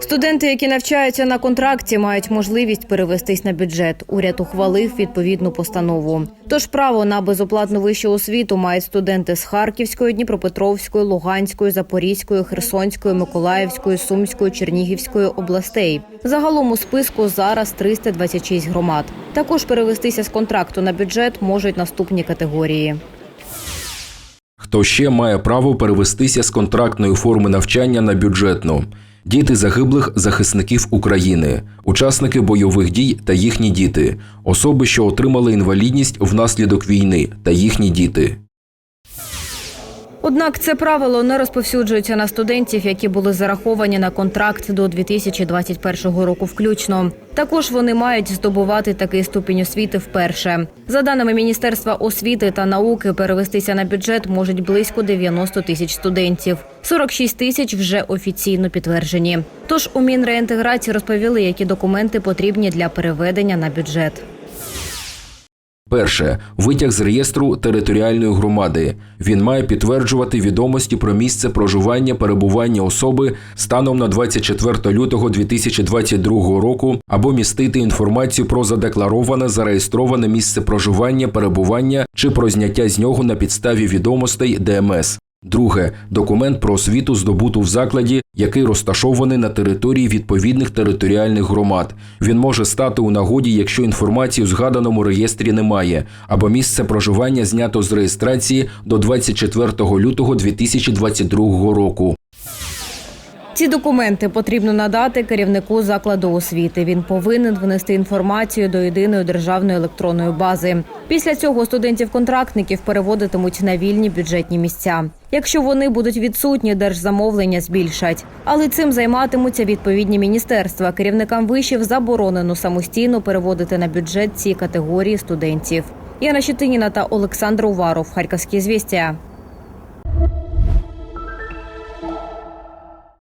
Студенти, які навчаються на контракті, мають можливість перевестись на бюджет. Уряд ухвалив відповідну постанову. Тож право на безоплатну вищу освіту мають студенти з Харківської, Дніпропетровської, Луганської, Запорізької, Херсонської, Миколаївської, Сумської, Чернігівської областей. Загалом у списку зараз 326 громад. Також перевестися з контракту на бюджет можуть наступні категорії. Хто ще має право перевестися з контрактної форми навчання на бюджетну? Діти загиблих захисників України, учасники бойових дій та їхні діти, особи, що отримали інвалідність внаслідок війни та їхні діти. Однак це правило не розповсюджується на студентів, які були зараховані на контракт до 2021 року включно. Також вони мають здобувати такий ступінь освіти вперше. За даними Міністерства освіти та науки, перевестися на бюджет можуть близько 90 тисяч студентів. 46 тисяч вже офіційно підтверджені. Тож у Мінреінтеграції розповіли, які документи потрібні для переведення на бюджет. Перше витяг з реєстру територіальної громади. Він має підтверджувати відомості про місце проживання перебування особи станом на 24 лютого 2022 року або містити інформацію про задеклароване зареєстроване місце проживання, перебування чи про зняття з нього на підставі відомостей ДМС. Друге документ про освіту здобуту в закладі, який розташований на території відповідних територіальних громад. Він може стати у нагоді, якщо інформації у згаданому реєстрі немає, або місце проживання знято з реєстрації до 24 лютого 2022 року. Ці документи потрібно надати керівнику закладу освіти. Він повинен внести інформацію до єдиної державної електронної бази. Після цього студентів-контрактників переводитимуть на вільні бюджетні місця. Якщо вони будуть відсутні, держзамовлення збільшать. Але цим займатимуться відповідні міністерства. Керівникам вишів заборонено самостійно переводити на бюджет ці категорії студентів. Яна Щетиніна та Олександр Уваров. Харківські звістя.